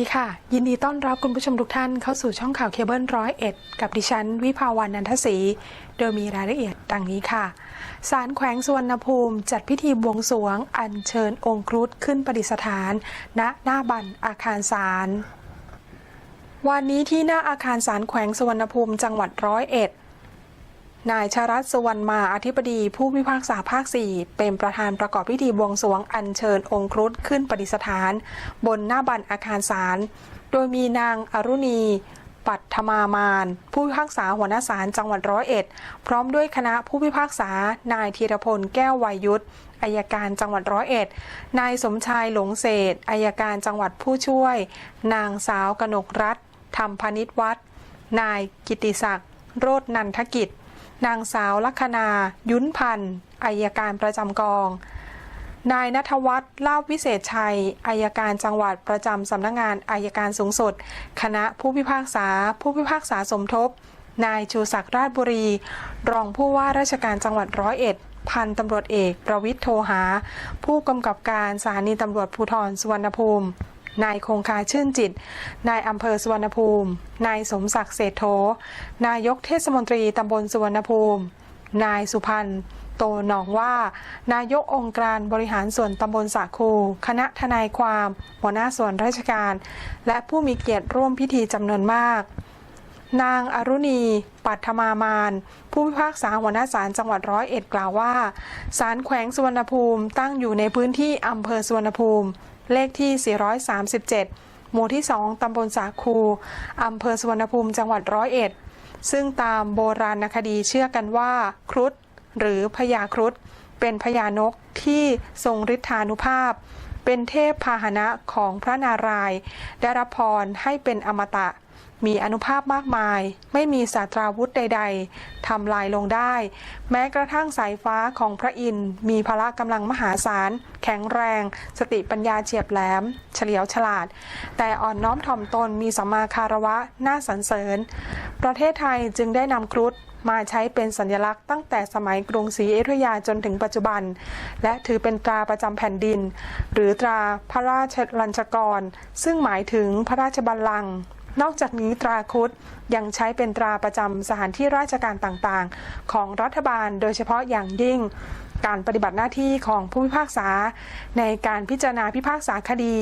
ดีค่ะ ยินดีต้อนรับคุณผู้ชมทุกท่านเข้าสู่ช่องข่าวเคเบิลร้อยเอ็ดกับดิฉัน วิภาวันนันทศรีโดยมีรายละเอียดดังนี้ค่ะศาลแขวงสุวรรณภูมิ จัดพิธีบวงสรวง อัญเชิญองค์ครุฑขึ้นประดิษฐาน ณหน้าบันอาคารศาลวันนี้ที่หน้าอาคารศาลแขวงสุวรรณภูมิจังหวัดร้อยเอ็ด นายชารัตสุวรรณมาอธิบดีผู้พิพากษาภาค 4 เป็นประธานประกอบพิธีบวงสรวงอัญเชิญองค์ครุฑขึ้นประดิษฐาน บนหน้าบันอาคารศาล โดยมีนางอรุณี ปัทมามาน ผู้พิพากษาหัวหน้าศาลจังหวัดร้อยเอ็ด พร้อมด้วยคณะผู้พิพากษานายธีรพลแก้ววายุทธอายการจังหวัดร้อยเอ็ด นายสมชายหลงเศษอายการจังหวัดผู้ช่วย นางสาวกนกรัฐธรรมพนิษวัดนายกิติศักดิ์โรจนันทกิจ นางสาวลัคนา ยุ้นพันธ์อายการประจำกอง นายนัทวัฒน์ลาบวิเศษชัยอายการจังหวัดประจำสำนักงงานอายการสูงสุด คณะผู้พิพากษา ผู้พิพากษาสมทบ นายชูศักดิ์ราชบุรี รองผู้ว่าราชการจังหวัดร้อยเอ็ดพันตำรวจเอก ประวิทย์โทหา ผู้กำกับการสถานีตำรวจภูธรสุวรรณภูมิ นายคงคาชื่นจิต นายอำเภอสุวรรณภูมิ นายสมศักดิ์เศรษโธนายกเทศมนตรีตำบลสุวรรณภูมิ นายสุพันธ์โตหนองว่า นายกองค์การบริหารส่วนตำบลสะคู คณะทนายความ หัวหน้าส่วนราชการ และผู้มีเกียรติร่วมพิธีจำนวนมาก นางอรุณี ปัทมามาน ผู้พิพากษาหัวหน้าศาลจังหวัดร้อยเอ็ดกล่าวว่าศาลแขวงสุวรรณภูมิตั้งอยู่ในพื้นที่อำเภอสุวรรณภูมิ เลขที่ 437 หมู่ที่ 2 ตำบลสาคูอำเภอสุวรรณภูมิจังหวัดร้อยเอ็ด ซึ่งตามโบราณคดีเชื่อกันว่าครุฑหรือพญาครุฑเป็นพญานกที่ทรงฤทธานุภาพ เป็นเทพพาหนะของพระนารายณ์ได้รับพรให้เป็นอมตะ มีอนุภาพมากมาย ไม่มีศาสตราวุธใด ๆทำลายลงได้ แม้กระทั่งสายฟ้าของพระอินทร์มีพละกำลังมหาศาล แข็งแรง สติปัญญาเฉียบแหลม เฉลียวฉลาด แต่อ่อนน้อมถ่อมตนมีสัมมาคารวะน่าสรรเสริญ ประเทศไทยจึงได้นำครุฑ มาใช้เป็นสัญลักษณ์ตั้งแต่สมัยกรุงศรีอยุธยาจนถึงปัจจุบัน และถือเป็นตราประจำแผ่นดิน หรือตราพระราชลัญจกร ซึ่งหมายถึงพระราชบัลลังก์นอกจากนี้ตราครุฑยังใช้เป็นตราประจำสถานที่ราชการต่างๆ ของรัฐบาลโดยเฉพาะอย่างยิ่ง การปฏิบัติหน้าที่ของผู้พิพากษา ในการพิจารณาพิพากษาคดี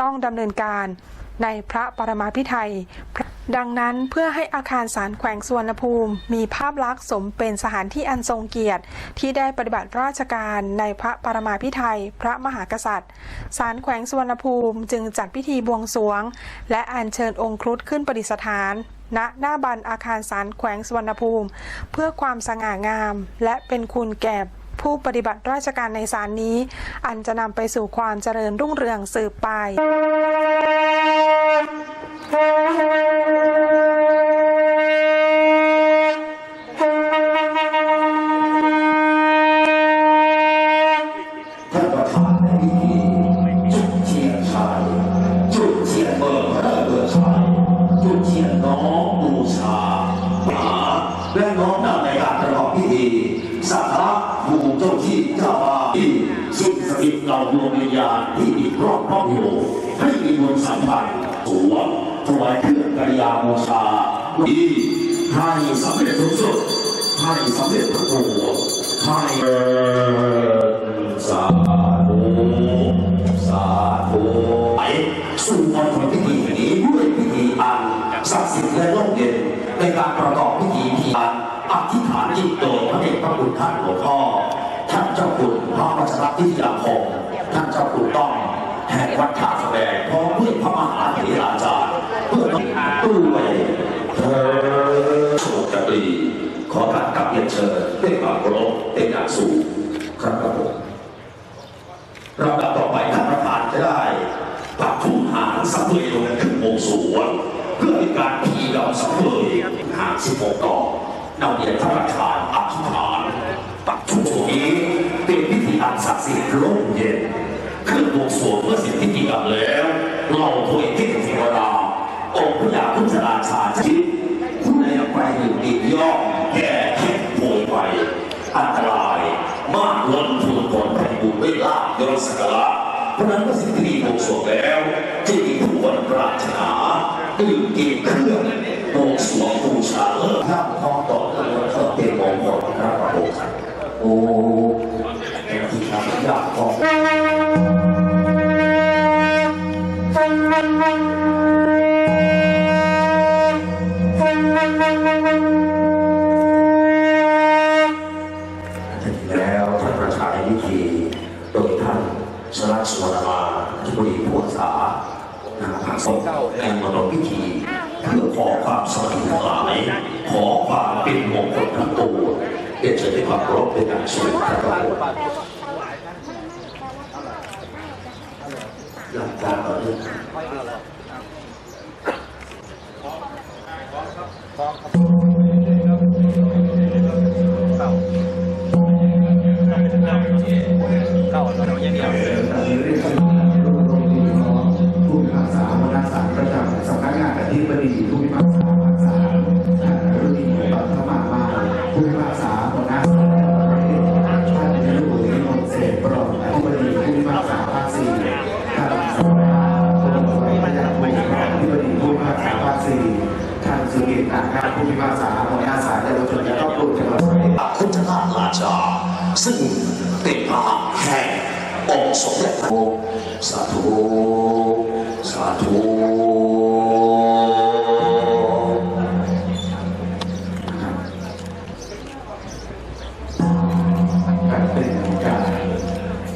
ต้องดำเนินการในพระปรมาภิไธย ดังนั้นเพื่อให้อาคารศาลแขวงสุวรรณภูมิ มีภาพลักษณ์สมเป็นสถานที่อันทรงเกียรติ ที่ได้ปฏิบัติราชการในพระปรมาภิไธยพระมหากษัตริย์ศาลแขวงสุวรรณภูมิจึงจัดพิธีบวงสรวง และอัญเชิญองค์ครุฑขึ้นประดิษฐานณหน้าบันอาคารศาลแขวงสุวรรณภูมิ เพื่อความสง่างาม และเป็นคุณแก่ผู้ปฏิบัติราชการในศาลนี้ อันจะนำไปสู่ความเจริญรุ่งเรืองสืบไป สาธุสาธุไปสู่มณฑลพิธีนี้ด้วยพิธีอันศักดิ์สิทธิ์และร่มเย็นในการประกอบพิธีที่อันอธิษฐานจิตโดยพระเดชพระคุณท่านหลวงพ่อท่านเจ้าคุณพระวัชรพิทยาคมท่านเจ้าคุณต้องแห่งวัดท่าแสดงพร้อมด้วยพระมหาเถราจารย์เพื่อต้ ขอการกลับเรียนเชิญด้วยความเคารพเป็นอย่างสูงครับผมลำดับต่อไปท่านประธานจะได้ปักทุมหางสังเวยลงในขึ้นวงสวงเพื่อเป็นการพีดำสังเวยหางสิบหกดอกนำเรียนท่านประธานอธิษฐานปักทุมตัวนี้เป็นพิธีอันศักดิ์สิทธิ์ร่มเย็นขึ้นวงสวงเมื่อเสร็จพิธีกรรมแล้วเราถวยที่เทวดาองค์พระยาพุทธราชาชิตผู้ใดไปหนึ่งดีย่อม แก่เข็ดโผยไปอันตราย มากล้นทุนผลแผ่นบุญไม่ลาบยศสกกระเพราะนั้นเมื่อสิ่งที่ดีบวงสวงแล้วจะมีผู้คนปรารถนาดื่มกินเครื่องบวงสวงบูชาเลิกนั่งคองต่อเตัวเพื่อเป็นมงคลพระประโภคโอ้ที่ทำยากข ลังการต่อเนื่องเข้า คุณชนาราชา ซึ่งเป็นพระแห่งองค์สมเด็จพระสาธุสาธุการเป็นการ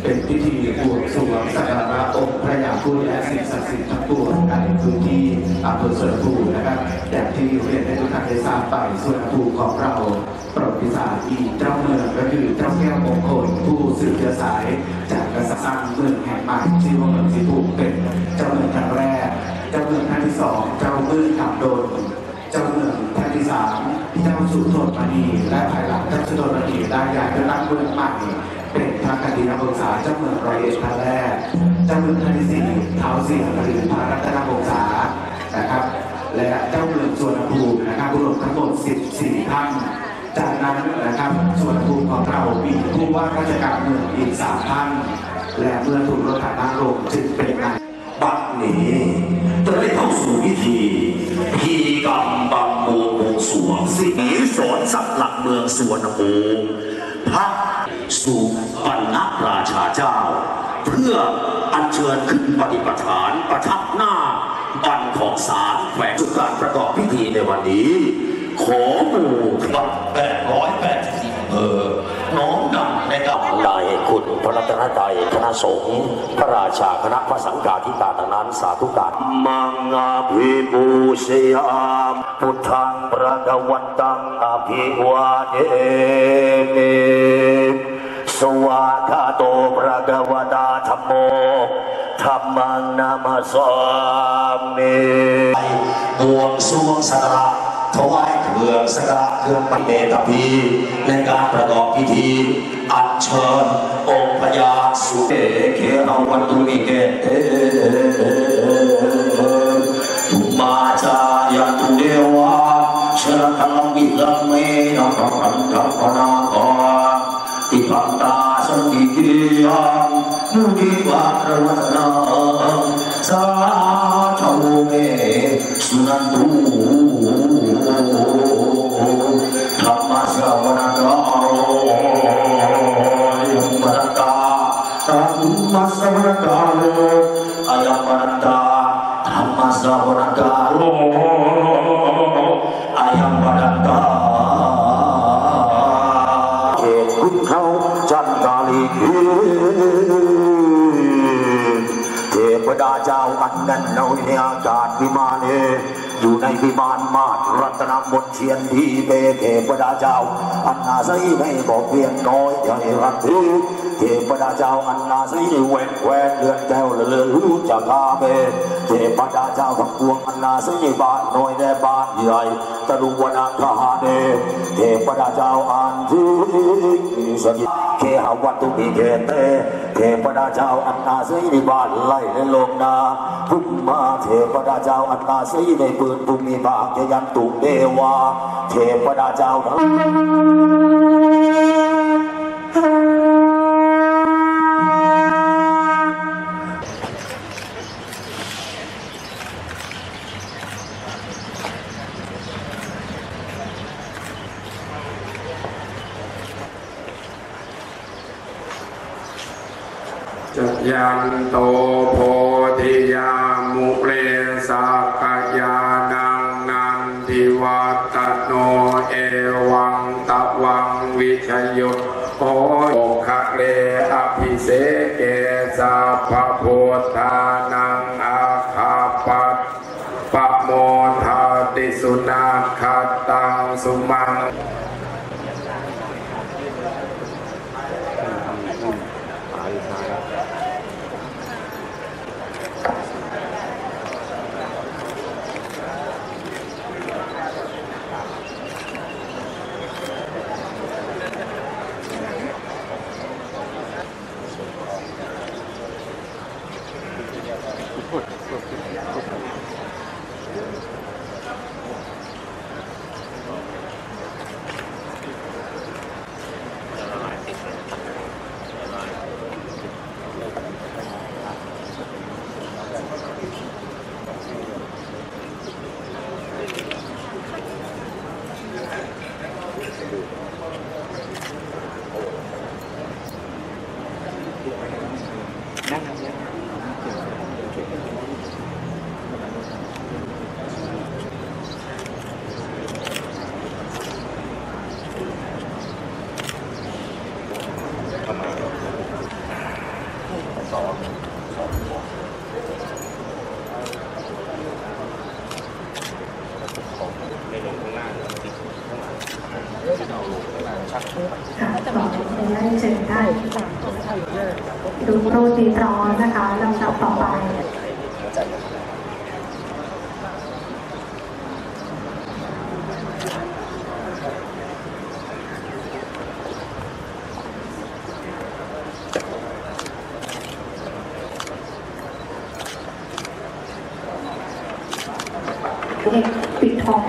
เป็นพิธีบวงสรวงสักการะองค์พระยาคุณและสิ่งศักดิ์สิทธิ์ทั้งปวงในพื้นที่อำเภอสวนภูมินะครับอย่างที่เรียนให้ทุกท่านได้ทราบไปสวนภูของเรา ประวัติศาสตร์อีกเจ้าเมืองก็คือเจ้าแก้วมงคลผู้สืบเชื้อสาย จากกษัตริย์สร้างเมืองแห่งใหม่ที่ว่าเมืองสีภูมิเป็นเจ้าเมืองครั้งแรก เจ้าเมืองท่านที่สองเจ้าเมืองขับโดนเจ้าเมืองแท่นที่สามเจ้าสุโธมณีและภายหลังเจ้าสุโธมณีได้ย้ายไปตั้งเมืองใหม่เป็นพระกนิษฐาษาเจ้าเมืองร้อยเอ็ดท่านแรกเจ้าเมืองท่านที่สี่เท้าเสียงหรือพระรัตนวงศานะครับและเจ้าเมืองสวนภูมินะครับรวมทั้งหมด 14ท่าน จากนั้นนะครับ ส่วนภูมิของเรามีผู้ว่าราชการเมืองอีกสามท่านและเมื่อถูกลดฐานะลงจึงเป็นนายบัดนี้จะได้เข้าสู่พิธีพีกรรมบังบวบวงสวงสิงสอนสักหลักเมืองสวนภูมิพระสู่ปัณณราชาเจ้า เพื่ออัญเชิญขึ้นปฏิปทานประทับหน้าบันของศาลแขวงสุดการประกอบพิธีในวันนี้ ขอหมู่วัดแปดร้อยแปดสิบสี่อำเภอน้อมนำในการนายคุณพระรัตนตรัยคณะสงฆ์พระราชาคณะพระสังฆาธิการทั้งนั้นสาธุการมังอาภิปูชยามพุทธังประกวันตังอภิวาเทมิสวากาโตประกวตาธรรมโมธรรมังนามาสามิบวงสรวงสักการะ ถวายเครื่องสักการะเครื่องปฏิเดตพีในการประกอบพิธี อัญเชิญองค์พญาสุเอเขเอาวันตุนิเกตทุมาจายันตุเดวะชรคังวิลังเมนะพระพันธปนาคาติปันตาสันติกิยังมุนิวาตรวัตนังสาธุเมสุนันตุ อายัมบรตาธรรมสวนาโลอายัมบรตาเขตคุณเขาจันทาลีเทพดาเจ้าอันนั้นเอาในอากาศวิมานเออยู่ในวิมานมาตรัตนมนเทียนที่เปเทพดาเจ้าอันนาใสในบอกเพียงน้อยใหญ่รักที เทพดาเจ้าอันนาสในแหวนแหวนเลือนแก้วเลือนรู้จักอาเบเทพดาเจ้าทั้งปวงอันนาสในบ้านน้อยในบ้านใหญ่ตะลุวนาคาเนเทพดาเจ้าอันที่สกิเคหาวัตุมีเกเตเทพดาเจ้าอันนาสในบานไล่ในโลกนาภูมิมาเทพดาเจ้าอันนาใสในปืนภูมิบากยันตุเดวาเทพดาเจ้าทั้ง ยันโตโพธิยามุเรสากยานังนันทิวัตโนเอวังตะวังวิชยโยโอคะเลอภิเสเกสัพพะโพธานังอาคาปัตปะโมทาติสุนาคตังสุมัง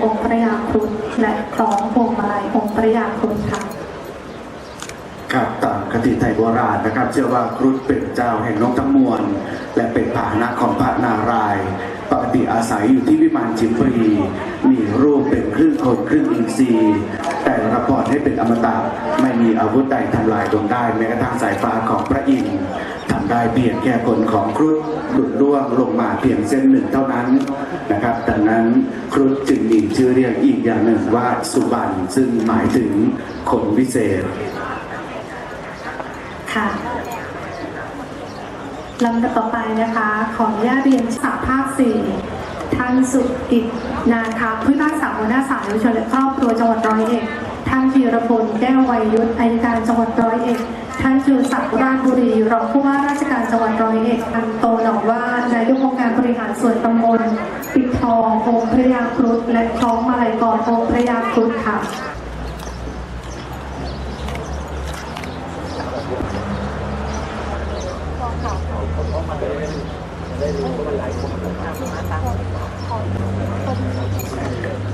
องค์พระยาครุฑและคล้องพวงมาลัยองค์พระยาครุฑค่ะครับตามคติไทยโบราณนะครับ เชื่อว่าครุฑเป็นเจ้าแห่งนกทั้งมวลและเป็นพาหนะของพระนารายณ์ปกติอาศัยอยู่ที่วิมานจิมปรีมีรูปเป็นครึ่งคนครึ่งอินทรีย์แต่รับพรให้เป็นอมตะไม่มีอาวุธใดทำลายดวงได้แม้กระทั่งสายฟ้าของพระอินทร์ ได้เพียงแค่ผลของครุฑหลุดร่วงลงมาเพียงเส้นหนึ่งเท่านั้นนะครับดังนั้นครุฑจึงมีชื่อเรียกอีกอย่างหนึ่งว่าสุบันซึ่งหมายถึงคนวิเศษค่ะลำดับต่อไปนะคะ ขออนุญาตเรียนสาภาคสี่ท่านสุกิจนาคาผู้พิพากษาหัวหน้าศาลเยาวชนและครอบครัวจังหวัดร้อยเอ็ด ท่านธีรพลแก้ววัยยุทธอัยการจังหวัดร้อยเอ็ดท่านจูศักดิ์ราชบุรีรองผู้ว่าราชการจังหวัดร้อยเอ็ดท่านโตหนองว่านายกองค์การบริหารส่วนตำบลปิดทององค์พระยาครุฑและคล้องมาลัยกรองค์พระยาครุฑค่ะค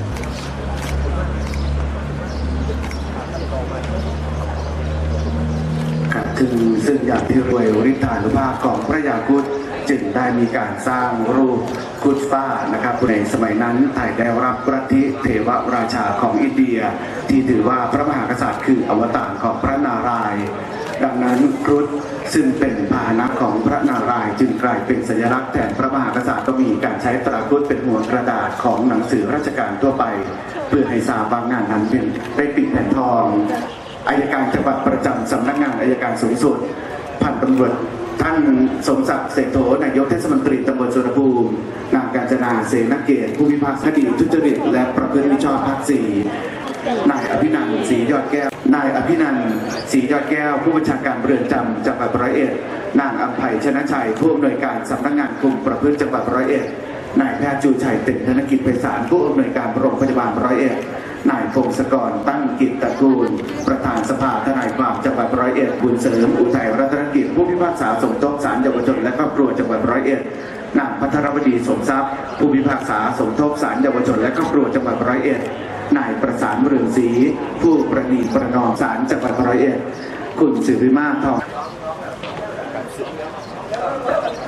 รับซึ่งซึ่งอย่างที่รวยฤทธานุภาพของพระยาครุฑจึงได้มีการสร้างรูปคุดฟ้านะครับในสมัยนั้นไทยได้รับรัทิเทวราชาของอินเดีย ที่ถือว่าพระมหากษัตริย์คืออวตารของพระนารายณ์ดังนั้นครุฑ ซึ่งเป็นพาหนะของพระนารายณ์จึงกลายเป็นสัญลักษณ์แทนพระมหากษัตริย์ก็มีการใช้ตราครุฑเป็นหัวกระดาษของหนังสือราชการทั่วไป เพื่อให้ทราบว่างานนั้นเป็นได้ปิดแผ่นทองอายการจังหวัดประจำสำนักงานอายการสูงสุดพันตำรวจท่านสมศักดิ์เศรษฐโธนายกเทศมนตรีตำบลสุวรรณภูมินางกาญจนาเสนเกตผู้พิพากษาคดีทุจริตและประพฤติมิชอบภาคสี่นายอภินันท์ศรียอดแก้ว นายอภินันท์ศรียอดแก้ว ผู้บัญชาการเรือนจำจังหวัดร้อยเอ็ด นางอัมภัยชนะชัยผู้อำนวยการสำนักงานคุมประพฤติจังหวัดร้อยเอ็ด นายแพทย์จูชัยเต็มธนกิจไพศาลผู้อำนวยการโรงพยาบาลร้อยเอ็ด นายพงศกรตั้งกิจตระกูล ประธานสภาทนายความจังหวัดร้อยเอ็ดบุญเสริมอุทัยรัตนกิจผู้พิพากษาสมทบศาลเยาวชนและครอบครัวจังหวัดร้อยเอ็ดนางพัทรวดีสมทรัพย์ ผู้พิพากษาสมทบศาลเยาวชนและครอบครัวจังหวัดร้อยเอ็ด นายประสานเรืองศรีผู้ประนีประนอมศาลจังหวัดร้อยเอ็ดคุณสิริมาทอง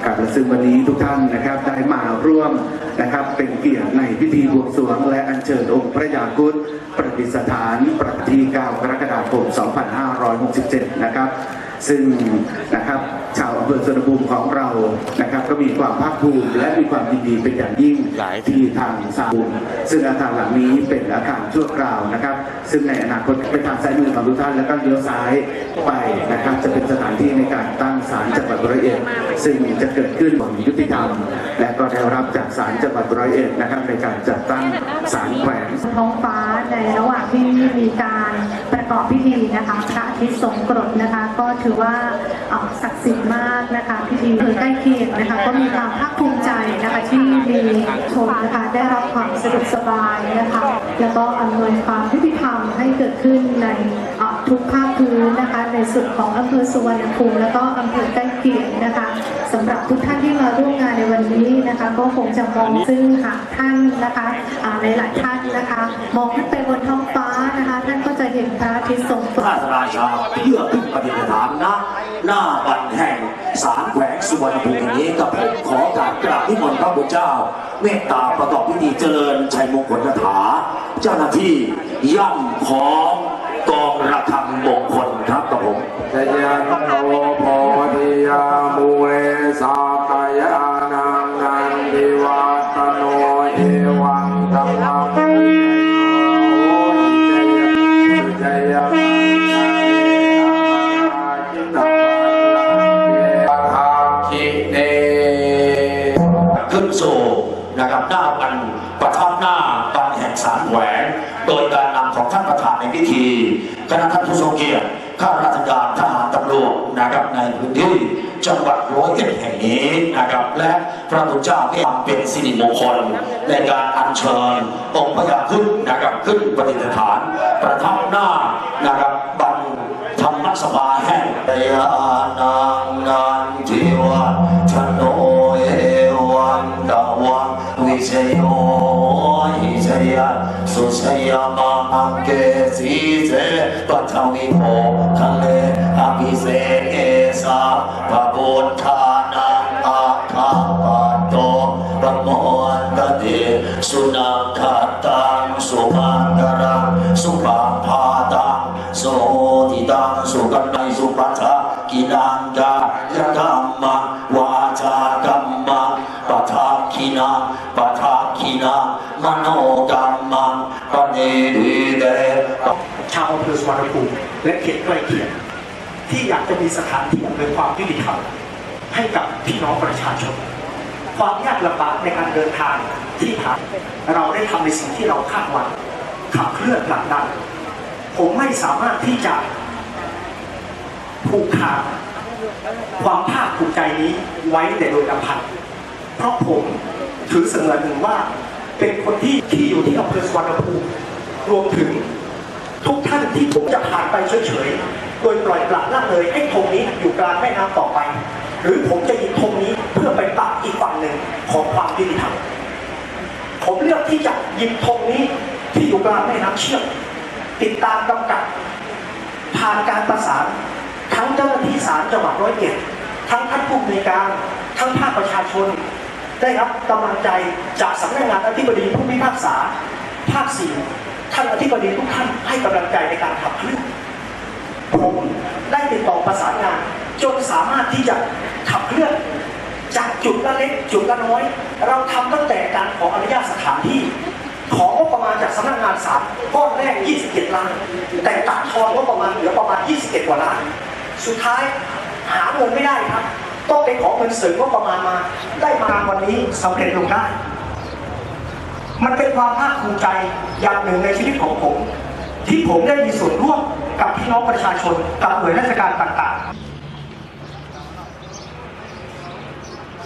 ครับและซึ่งวันนี้ทุกท่านนะครับได้มาร่วม นะครับเป็นเกียรติในพิธีบวงสรวง และอัญเชิญองค์พระยาครุฑประดิษฐานประที่9กรกฎาคม 2567 นะครับ ซึ่งนะครับชาวอำเภอสวนภูมิของเรานะครับ ก็มีความภาคภูมิและมีความยินดีเป็นอย่างยิ่งที่ทางสาบุญซึ่งอาคารหลังนี้เป็นอาคารชั่วคราวนะครับ ซึ่งในอนาคตไปทางซ้ายมือของทุกท่านแล้วก็เลี้ยวซ้ายไปนะครับ จะเป็นสถานที่ในการตั้งศาลจังหวัดร้อยเอ็ดซึ่งจะเกิดขึ้นของยุติธรรม และก็ได้รับจากศาลจังหวัดร้อยเอ็ดนะครับในการจัดตั้งศาลแขวงท้องฟ้าในระหว่างที่มีการประกอบพิธีนะคะพระอาทิตย์ทรงกรดนะคะ ก็ถือว่าศักดิ์สิทธิ์มากนะคะพิธีเออใกล้เคียงนะคะ ก็มีความภาคภูมิใจนะคะที่มีชนนะคะได้รับความสะดวกสบายนะคะ แล้วก็อำนวยความยุติธรรมให้เกิดขึ้นใน ทุกภาคพื้นนะคะ ในส่วนของอำเภอสุวรรณภูมิแล้วก็อำเภอใกล้เคียงนะคะสำหรับทุกท่านที่มาร่วมงานในวันนี้นะคะ ก็คงจะมองซึ่งหากท่านนะคะอ่าหลายๆท่านนะคะ มองขึ้นไปบนท้องฟ้านะคะ ท่านก็จะเห็นพระอาทิตย์ทรงกรพระดราชาเพื่อขึ้นปฏิสถานณหน้าบันแห่งศาลแขวงสุวรรณภูมิแห่งนี้กับผมขอการกราบนิมนต์พระพุทธเจ้า เมตตาประกอบพิธีเจริญชัยมงคลคาถา เจ้าหน้าที่ย่ำของ တရား พระพุทธเจ้าให้เป็นสิริมงคลในการอัญเชิญองค์พระยาขึ้นนะครับขึ้นปฏิสถาน ประทับหน้านะครับบันธรรมสภาแห่งยานังนันทิวัชโนเอวันตะวันวิเชโยหิเชยสุเชยมังเกสีเสปัทวิโภคะเลอภิเศษเอสาพระพุทธานังอาคาปะ ตปะโมตเตสุนัขตังสุมังกรังสุปาพาตังโสติตังสุกันไนสุปัฏฐากินังกายกรรมังวาจากรรมังปัฏฐาคินาปัฏฐาคินามโนกรรมังปณิดิเดชาวอำเภอสุวรรณภูมิและเขตใกล้เคียงที่อยากจะมีสถานที่อำนวยความยุติธรรมให้กับพี่น้องประชาชน ความยากลำบากในการเดินทางที่ผ่านเราได้ทำในสิ่งที่เราคาดหวังขับเคลื่อนผลักดันผมไม่สามารถที่จะผูกขาดความภาคภูมิใจนี้ไว้แต่โดยลำพังเพราะผมถือเสมือนหนึ่งว่าเป็นคนที่ที่อยู่ที่อำเภอสุวรรณภูมิรวมถึงทุกท่านที่ผมจะผ่านไปเฉยๆโดยปล่อยปละละเลยให้ธงนี้อยู่กลางแม่น้ำต่อไป หรือผมจะหยิบธงนี้ เพื่อไปปักอีกฝั่งหนึ่งของความยุติธรรมผมเลือกที่จะหยิบธงนี้ที่อยู่กลางแม่น้ำเชี่ยวติดตามกำกับผ่านการประสานทั้งเจ้าหน้าที่ศาลจังหวัดร้อยเอ็ดทั้งท่านผู้อำนการทั้งภาคประชาชน ได้รับกำลังใจจากสำนักงานอธิบดีผู้พิพากษา ภาคสี่ท่านอธิบดีทุกท่านให้กำลังใจในการขับเคลื่อนผมได้ติดต่อประสานงานจนสามารถที่จะขับเคลื่อน จากจุดละเล็กจุดละน้อย เราทำตั้งแต่การขออนุญาตสถานที่ ของงบประมาณจากสำนักงานศาลก้อนแรก 27 ล้าน แต่ตัดทอนงบประมาณเหลือประมาณ 21 กว่าล้าน สุดท้ายหาเงินไม่ได้ครับต้องไปขอเงินเสริมงบประมาณมา ได้มาวันนี้สำเร็จลงได้ มันเป็นความภาคภูมิใจอย่างหนึ่งในชีวิตของผม ที่ผมได้มีส่วนร่วมกับพี่น้องประชาชนกับหน่วยราชการต่างๆ